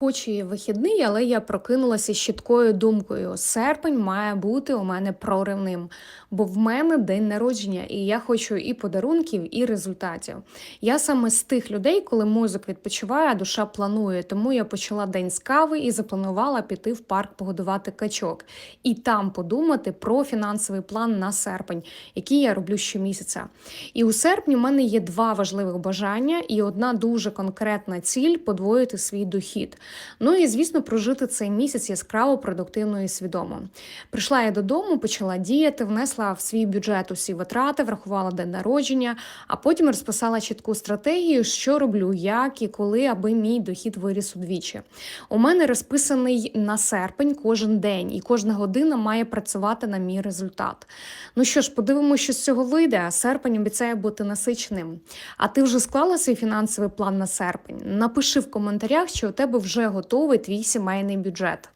Хоч і вихідний, але я прокинулася з чіткою думкою: серпень має бути у мене проривним, бо в мене день народження, і я хочу і подарунків, і результатів. Я саме з тих людей, коли мозок відпочиває, а душа планує. Тому я почала день з кави і запланувала піти в парк погодувати качок і там подумати про фінансовий план на серпень, який я роблю щомісяця. І у серпні в мене є два важливих бажання і одна дуже конкретна ціль подвоїти свій дохід. Ну і звісно, прожити цей місяць яскраво, продуктивно і свідомо. Прийшла я додому, почала діяти, внесла в свій бюджет усі витрати, врахувала день народження, а потім розписала чітку стратегію, що роблю, як і коли, аби мій дохід виріс удвічі. У мене розписаний на серпень кожен день, і кожна година має працювати на мій результат. Ну що ж, подивимося, що з цього вийде. Серпень обіцяє бути насиченим. А ти вже склала свій фінансовий план на серпень? Напиши в коментарях, що у тебе вже готовий твій сімейний бюджет.